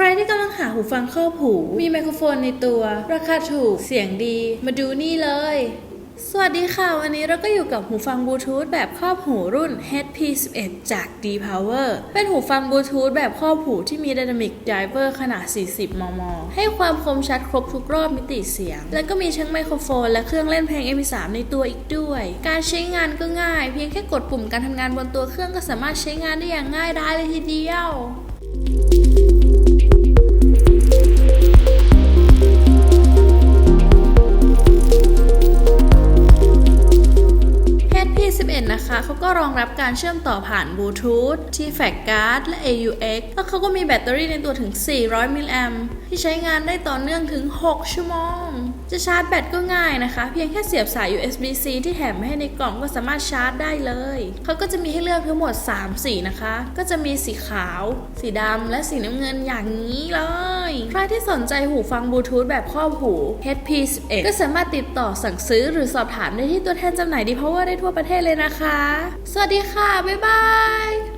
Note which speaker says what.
Speaker 1: ใครที่กำลังหาหูฟังครอบหู มีไมโครโฟนในตัว ราคาถูก เสียงดี มาดูนี่เลย สวัสดีค่ะ วันนี้เราก็อยู่กับหูฟังบลูทูธแบบครอบหูรุ่น HP11 จาก D-Power เป็นหูฟังบลูทูธแบบครอบหูที่มี Dynamic Driver ขนาด 40 มม ให้ความคมชัดครบทุกรอบมิติเสียง และก็มีทั้งไมโครโฟน และเครื่องเล่นเพลง MP3 ในตัวอีกด้วย การใช้งานก็ง่าย เพียงแค่กดปุ่มการทำงานบนตัวเครื่องก็สามารถใช้งานได้อย่างง่ายดายเลยทีเดียว HP11 นะคะเขาก็รองรับการเชื่อมต่อผ่านบลูทูธ T-Fac Card และ AUX แล้วเขาก็มีแบตเตอรี่ในตัวถึง 400 มิลลิแอมที่ใช้งานได้ต่อเนื่องถึง 6 ชั่วโมง จะชาร์จแบตก็ง่ายนะคะ เพียงแค่เสียบสาย USB-C ที่แถมมาให้ในกล่องก็สามารถชาร์จได้เลย เขาก็จะมีให้เลือกทั้งหมด 3 สีนะคะ ก็จะมีสีขาว สีดำและสีน้ำเงินอย่างนี้เลย ใครที่สนใจหูฟังบลูทูธแบบครอบหู HP11 ก็สามารถติดต่อสั่งซื้อหรือสอบถามได้ที่ตัวแทนจำหน่ายดีพราะว่าได้ทั่วประเทศเลยนะนะคะ สวัสดีค่ะ บ๊ายบาย